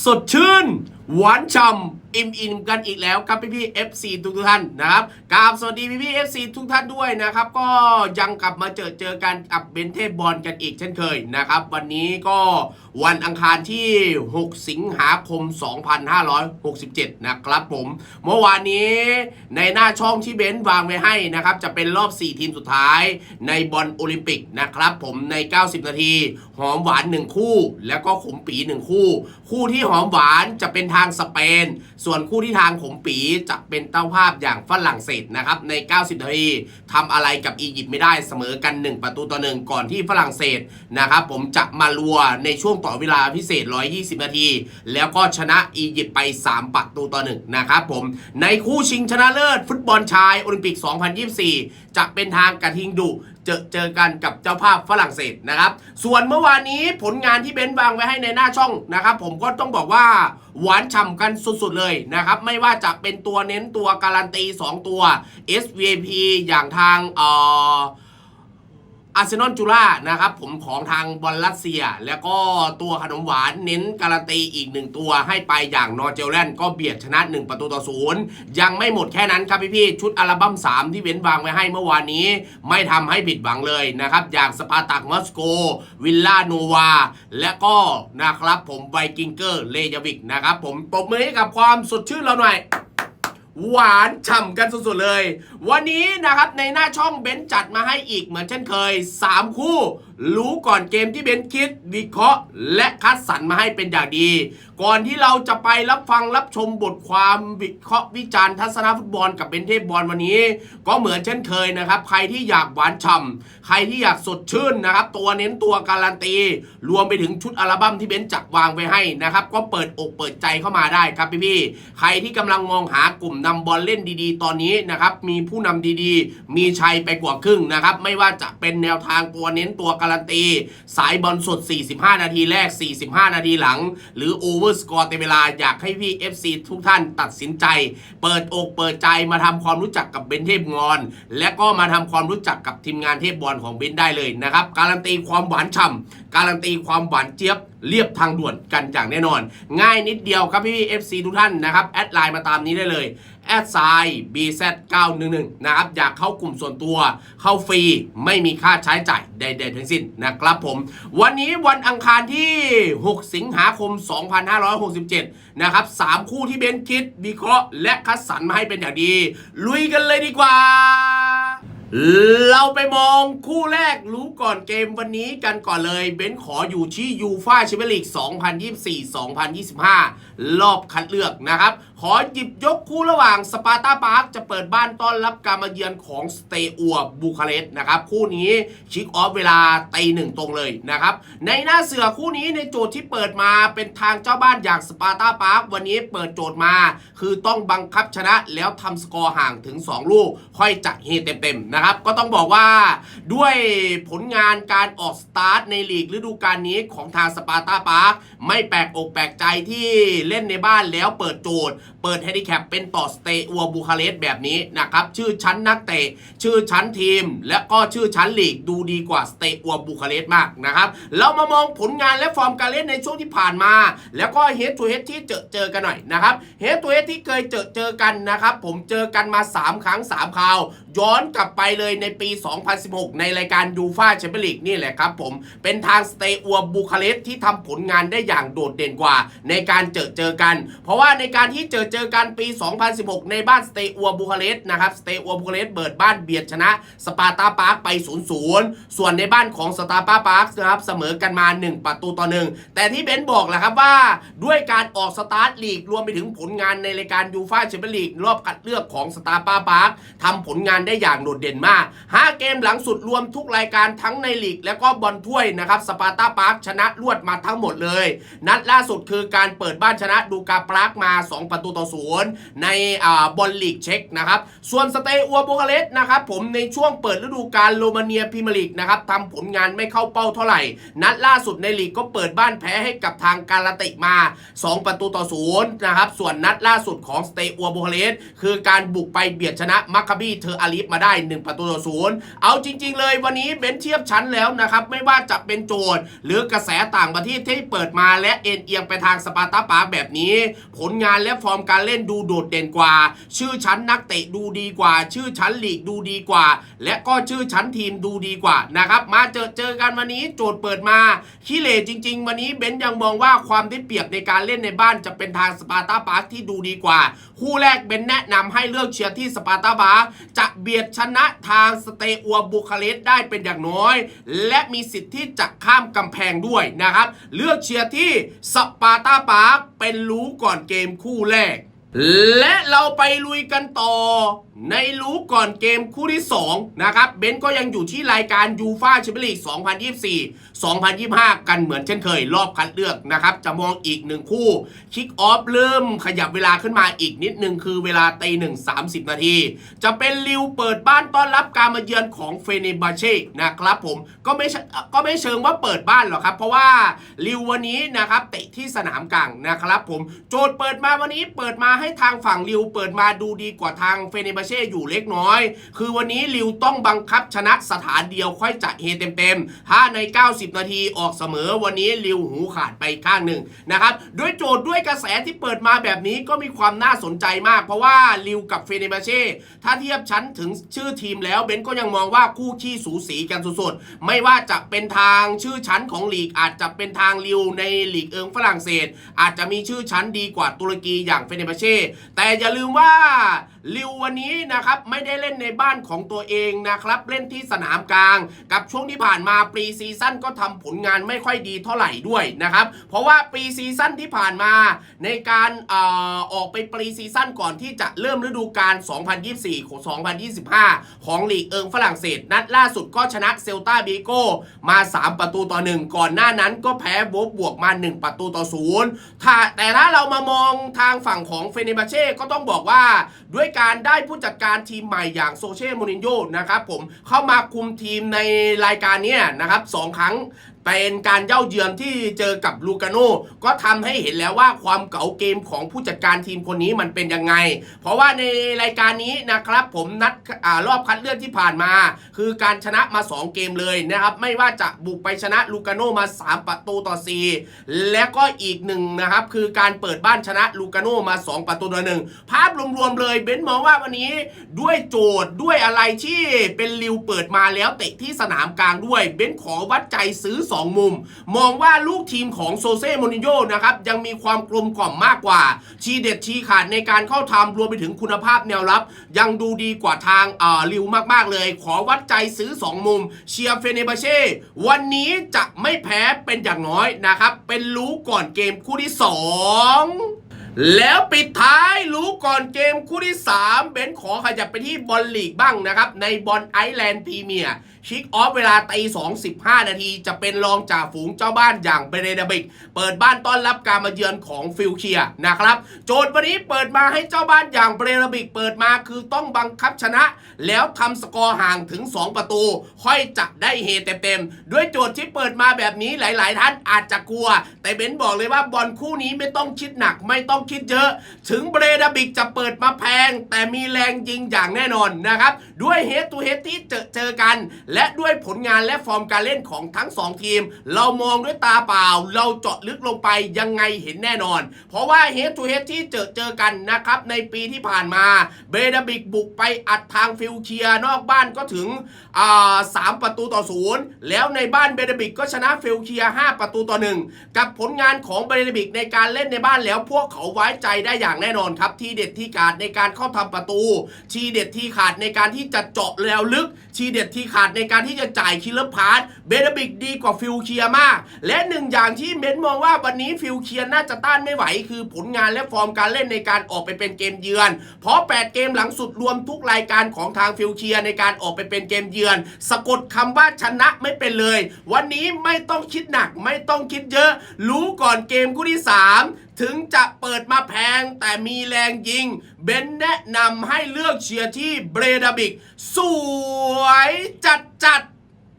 สดชื่นหวานฉ่ำอิ่มอิ่มกันอีกแล้วครับพี่พี่ๆ FC ทุกทุกๆท่านนะครับกราบสวัสดีพี่พี่ FC ทุกท่านด้วยนะครับ ก็ยังกลับมาเจอเจอกันกับเบนเทบอลกันอีกเช่นเคยนะครับ วันนี้ก็วันอังคารที่ 6 สิงหาคม 2567 นะครับผม เมื่อวานนี้ในหน้าช่องที่เบนซ์วางไว้ให้นะครับ จะเป็นรอบ 4 ทีมสุดท้ายในบอลโอลิมปิกนะครับผมใน 90 นาที หอมหวาน 1 คู่ แล้วก็ขมปี 1 คู่ คู่ที่หอมหวานจะเป็นทางสเปน ส่วนคู่ที่ทางขมปีจะเป็นเต้าภาพอย่างฝรั่งเศสนะครับใน 90 นาทีทำอะไรกับอียิปต์ไม่ได้เสมอกัน 1 ประตูต่อหนึ่งก่อนที่ฝรั่งเศสนะครับผมจะมาลัวในช่วงต่อเวลาพิเศษ 120 นาที แล้วก็ชนะอียิปต์ไป 3 ประตูต่อหนึ่งนะครับผมในคู่ชิงชนะเลิศฟุตบอลชายโอลิมปิก 2024 จะเป็นทางกระทิงดุเจอเจอกันกับเจ้าภาพฝรั่งเศสนะครับ ส่วนเมื่อวานนี้ผลงานที่เบนซ์วางไว้ให้ในหน้าช่องนะครับ ผมก็ต้องบอกว่าหวานฉ่ำกันสุดๆเลยนะครับ ไม่ว่าจะเป็นตัวเน้นตัวการันตี 2 ตัว SVP อย่างทางเอ่อ อาร์เซนอลจูล่านะครับผมของทางบอลรัสเซีย แล้วก็ตัวขนมหวานเน้นการันตีอีกหนึ่งตัวให้ไปอย่างนอร์เจลแลนด์ก็เบียดชนะ 1 ประตูต่อศูนย์ยังไม่หมดแค่นั้นครับพี่ๆชุดอัลบั้ม 3 ที่เว้นวางไว้ให้เมื่อวานนี้ ไม่ทำให้ผิดหวังเลยนะครับอย่างสปาร์ตักมอสโก วิลล่าโนวา และก็นะครับผมไวกิงเกอร์เลยาวิกนะครับผมปรบมือให้กับความสดชื่นเราหน่อย หวานฉ่ำกันสุดๆเลย วันนี้นะครับในหน้าช่องเบนจัดมาให้อีกเหมือนเช่นเคย 3 คู่ รู้ก่อนเกมที่เบนคิด วิเคราะห์ และคัดสรรมาให้เป็นอย่างดี ก่อนที่เราจะไปรับฟังรับชมบทความวิเคราะห์วิจารณ์ทัศนฟุตบอลกับเบนเทพบอลวันนี้ ก็เหมือนเช่นเคยนะครับ ใครที่อยากหวานฉ่ำใครที่อยากสดชื่นนะครับ ตัวเน้นตัวการันตี รวมไปถึงชุดอัลบั้มที่เบนจัดวางไว้ให้นะครับก็เปิดอกเปิดใจเข้ามาได้ครับพี่ๆใครที่กำลังมองหากลุ่มนำบอลเล่นดีๆ ตอนนี้นะครับมีผู้นำดีๆ มีชัยไปกว่าครึ่งนะครับไม่ว่าจะเป็นแนวทางตัวเน้นตัวการันตี สายบอลสด 45 นาทีแรก 45 นาทีหลัง หรือโอเวอร์สกอร์เต็มเวลาอยากให้พี่ FC ทุกท่านตัดสินใจ เปิดอกเปิดใจมาทำความรู้จักกับเบนเทพงอน และก็มาทำความรู้จักกับทีมงานเทพบอลของเบนได้เลยนะครับการันตีความหวานฉ่ำการันตีความหวานเจี๊ยบ เรียบทางด่วนกันอย่างแน่นอน ง่ายนิดเดียวครับพี่ FC ทุกท่านนะครับ แอดไลน์มาตามนี้ได้เลยแอดไซน์ BZ911 นะครับ อยากเข้ากลุ่มส่วนตัว เข้าฟรี ไม่มีค่าใช้จ่ายใดๆทั้งสิ้นนะครับผม วันนี้วันอังคารที่ 6 สิงหาคม 2567 นะครับ 3 คู่ที่เบนคิดวิเคราะห์และคัดสรรมาให้เป็นอย่างดี ลุยกันเลยดีกว่า เราไปมองคู่แรกรู้ก่อนเกมวันนี้กันก่อนเลย เบนซ์ขออยู่ที่ยูฟาแชมเปี้ยนลีก 2024-2025 รอบคัดเลือกนะครับ ขอหยิบยกคู่ระหว่างสปาร์ตาปาร์คจะเปิดบ้านต้อนรับการมาเยือนของสเตอัวบูคาเรสต์นะครับ คู่นี้ชิคออฟเวลาตีหนึ่งตรงเลยนะครับ ในหน้าเสือคู่นี้ในโจทย์ที่เปิดมาเป็นทางเจ้าบ้านอย่างสปาร์ตาปาร์ควันนี้เปิดโจทย์มา คือต้องบังคับชนะแล้วทำสกอร์ห่างถึง 2 ลูก ค่อยจะเฮเต็มๆนะครับ ก็ต้องบอกว่าด้วยผลงานการออกสตาร์ทในลีกฤดูกาลนี้ของทางสปาร์ตาปาร์คไม่แปลกอกแปลกใจที่เล่นในบ้านแล้วเปิดโจทย์ เปิดแฮนดิแคปเป็นต่อสเตอัวบูคาเรสแบบนี้นะครับชื่อชั้นนักเตะชื่อชั้นทีม และก็ชื่อชั้นลีกดูดีกว่าสเตอัวบูคาเรสมากนะครับเรามามองผลงานและฟอร์มการเล่นในช่วงที่ผ่านมา แล้วก็เฮดทูเฮดที่เจอเจอกันหน่อยนะครับเฮดทูเฮดที่เคยเจอเจอกันนะครับผมเจอกันมา 3 ครั้ง 3 คราว ย้อนกลับไปเลยในปี 2016 ในรายการยูฟาแชมเปี้ยนลีกนี่แหละครับผมเป็นทางสเตอัวบูคาเรสที่ทำผลงานได้อย่างโดดเด่นกว่า ในการเจอเจอกัน เพราะว่าในการที่เจอเจอกันปี 2016 ในบ้านสเตอัวบูคาเรสต์นะครับสเตอัวบูคาเรสต์เปิดบ้านเบียดชนะสปาร์ตาปาร์คไป 0-0 ส่วนในบ้านของสตาร์ปาปาร์คนะครับเสมอกันมา 1 ประตูต่อหนึ่งแต่ที่เบนบอกแหละครับว่าด้วยการออกสตาร์ทลีกรวมไปถึงผลงานในรายการยูฟ่าแชมเปี้ยนลีกรอบคัดเลือกของสตาร์ปาปาร์คทำผลงานได้อย่างโดดเด่นมาก 5 เกมหลังสุดรวมทุกรายการทั้งในลีกและก็บอลถ้วยนะครับสปาร์ตาปาร์คชนะรวดมาทั้งหมดเลย นัดล่าสุดคือการเปิดบ้านชนะดูกาปรากมา 2 ประตูต่อต่อศูนย์ในอ่าบอลลีกเช็กนะครับ ส่วนสเตอัวโบคาเลสนะครับผมในช่วงเปิดฤดูกาลโรมาเนียพรีเมียร์ลีกนะครับทำผลงานไม่เข้าเป้าเท่าไหร่ นัดล่าสุดในลีกก็เปิดบ้านแพ้ให้กับทางการาติมา 2 ประตูต่อศูนย์นะครับ ส่วนนัดล่าสุดของสเตอัวโบคาเลสคือการบุกไปเบียดชนะมัคคาบีเทอร์อาลีฟมาได้ 1 ประตูต่อศูนย์เอาจริง ๆ เลยวันนี้เบนเทียบชั้นแล้วนะครับไม่ว่าจะเป็นโจทย์ หรือกระแสต่างประเทศที่เปิดมาและเอ็นเอียงไปทางสปาร์ตาปาแบบนี้ ผลงานและฟอร์มการการเล่นดูโดดเด่นกว่า ชื่อชั้นนักเตะดูดีกว่า ชื่อชั้นลีกดูดีกว่า และก็ชื่อชั้นทีมดูดีกว่านะครับมาเจอเจอกันวันนี้โจทย์เปิดมาขี้เหร่จริง ๆ วันนี้เบนยังมองว่าความได้เปรียบในการเล่นในบ้านจะเป็นทางสปาร์ตาปาร์ที่ดูดีกว่า คู่แรกเบนแนะนำให้เลือกเชียร์ที่สปาร์ตาบาร์จะเบียดชนะทางสเตอัวบูคาเรสต์ได้เป็นอย่างน้อย และมีสิทธิ์ที่จะข้ามกำแพงด้วยนะครับ เลือกเชียร์ที่สปาร์ตาบาร์เป็นรู้ก่อนเกมคู่แรก และเราไปลุยกันต่อในรู้ก่อนเกมคู่ที่ 2 นะครับ เบนซ์ก็ยังอยู่ที่รายการยูฟาแชมเปี้ยนลีก 2024 2025 กันเหมือนเช่นเคย รอบคัดเลือกนะครับ จะมองอีกหนึ่งคู่ คิกออฟเริ่มขยับเวลาขึ้นมาอีกนิดนึง คือเวลาตีหนึ่งสามสิบนาที จะเป็นลิวเปิดบ้านต้อนรับการมาเยือนของเฟเนบาเช่นะครับผมก็ไม่ก็ไม่เชิงว่าเปิดบ้านหรอกครับ เพราะว่าลิววันนี้นะครับเตะที่สนามกลางนะครับผมโจทย์เปิดมาวันนี้เปิดมาให้ทางฝั่งลิวเปิดมาดูดีกว่าทางเฟเนบาเช่อยู่เล็กน้อย คือวันนี้ลิวต้องบังคับชนะสถานเดียวค่อยจะเฮเต็มๆ ถ้าใน 90 นาทีออกเสมอวันนี้ลิวหูขาดไปข้างหนึ่งนะครับด้วยโจทย์ด้วยกระแสที่เปิดมาแบบนี้ก็มีความน่าสนใจมาก เพราะว่าลิวกับเฟเนบาเช่ถ้าเทียบชั้นถึงชื่อทีมแล้วเบนก็ยังมองว่าคู่ขี้สูสีกันสุดๆ ไม่ว่าจะเป็นทางชื่อชั้นของลีกอาจจะเป็นทางลิวในลีกเอิงฝรั่งเศส อาจจะมีชื่อชั้นดีกว่าตุรกีอย่างเฟเนบาเช่แต่อย่าลืมว่า ลิววันนี้นะครับไม่ได้เล่นในบ้านของตัวเองนะครับเล่นที่สนามกลาง กับช่วงที่ผ่านมาปรีซีซั่นก็ทำผลงานไม่ค่อยดีเท่าไหร่ด้วยนะครับเพราะว่าปรีซีซั่นที่ผ่านมาในการเออออกไปปรีซีซั่นก่อนที่จะเริ่มฤดูกาล 2024ของ2025 ของลีกเอิงฝรั่งเศส นัดล่าสุดก็ชนะเซลตาบีโกมา 3 ประตูต่อ 1 ก่อนหน้านั้นก็แพ้โบบวกมา 1 ประตูต่อศูนย์ถ้าแต่ถ้าเรามามองทางฝั่งของเฟเนบาเช่ก็ต้องบอกว่าด้วยการได้ผู้จัดการทีมใหม่อย่างโซเช่โมรินโญ่นะครับผมเข้ามาคุมทีมในรายการนี้นะครับสองครั้ง เป็นการเย่าเยือนที่เจอกับลูกาโน่ก็ทำให้เห็นแล้วว่าความเก๋าเกมของผู้จัดการทีมคนนี้มันเป็นยังไง เพราะว่าในรายการนี้นะครับผมนัดอรอบคัดเลือกที่ผ่านมา คือการชนะมา 2 เกมเลยนะครับไม่ว่าจะบุกไปชนะลูกาโน่มา 3 ประตูต่อ 4 และก็อีกหนึ่งนะครับคือการเปิดบ้านชนะลูกาโน่มา 2 ประตูต่อหนึ่งภาพรวมๆเลยเบนซ์มองว่าวันนี้ด้วยโจทย์ด้วยอะไรที่เป็นริวเปิดมาแล้วเตะที่สนามกลางด้วยเบนซ์ขอวัดใจซื้อ2 มุม มองว่าลูกทีมของโซเซ่โมนิโญ่นะครับยังมีความกลมกล่อมมากกว่า ชีเด็ดชีขาดในการเข้าทำรวมไปถึงคุณภาพแนวรับ ยังดูดีกว่าทางเอ่อริวมากๆเลย ขอวัดใจซื้อ 2 มุม เชียร์เฟเนบาเช่วันนี้จะไม่แพ้เป็นอย่างน้อยนะครับเป็นรู้ก่อนเกมคู่ที่ 2แล้วปิดท้ายรู้ก่อนเกมคู่ที่ 3 เบนขอขยับไปที่บอลลีกบ้างนะครับ ในบอลไอแลนด์พรีเมียร์คิกออฟเวลาตี2 15นาที จะเป็นรองจ่าฝูงเจ้าบ้านอย่างเบเรดาบิก เปิดบ้านต้อนรับการมาเยือนของฟิลเคียนะครับ โจทย์วันนี้เปิดมาให้เจ้าบ้านอย่างเบเรดาบิก เปิดมาคือต้องบังคับชนะ แล้วทำสกอร์ห่างถึง 2 ประตู ค่อยจะได้เฮเต็มๆด้วยโจทย์ที่เปิดมาแบบนี้หลาย ๆ ท่านอาจจะกลัว แต่เบนบอกเลยว่าบอลคู่นี้ไม่ต้องคิดหนักไม่ต้องคิดเยอะ ถึงเบรดาบิกจะเปิดมาแพง แต่มีแรงยิงอย่างแน่นอนนะครับ ด้วยเฮดตูเฮดที่เจอเจอกันและด้วยผลงานและฟอร์มการเล่นของทั้ง 2 ทีม เรามองด้วยตาเปล่า เราเจาะลึกลงไปยังไงเห็นแน่นอน เพราะว่าเฮดตูเฮดที่เจอเจอกันนะครับ ในปีที่ผ่านมาเบดบิกบุกไปอัดทางฟิลเคียนอกบ้านก็ถึงอ่าสามประตูต่อศูนย์แล้วในบ้านเบดบิกก็ชนะฟิลเคีย 5 ประตูต่อหนึ่งกับผลงานของเบดบิกในการเล่นในบ้านแล้วพวกเขาไว้ใจได้อย่างแน่นอนครับ ที่เด็ดที่ขาดในการเข้าทำประตู ทีเด็ดที่ขาดในการที่จะเจาะแล้วลึก ทีเด็ดที่ขาดในการที่จะจ่ายคิลเลอร์พาร์ตเบรดาบิกดีกว่าฟิลเคียมาก และหนึ่งอย่างที่เม้นมองว่าวันนี้ฟิลเคียน่าจะต้านไม่ไหว คือผลงานและฟอร์มการเล่นในการออกไปเป็นเกมเยือน เพราะ 8 เกมหลังสุดรวมทุกรายการของทางฟิลเคียในการออกไปเป็นเกมเยือน สะกดคำว่าชนะไม่เป็นเลย วันนี้ไม่ต้องคิดหนักไม่ต้องคิดเยอะ รู้ก่อนเกมคู่ที่ 3 ถึงจะเปิดมาแพงแต่มีแรงยิง เบนแนะนำให้เลือกเชียร์ที่เบรดาบิก สวยจัดจัด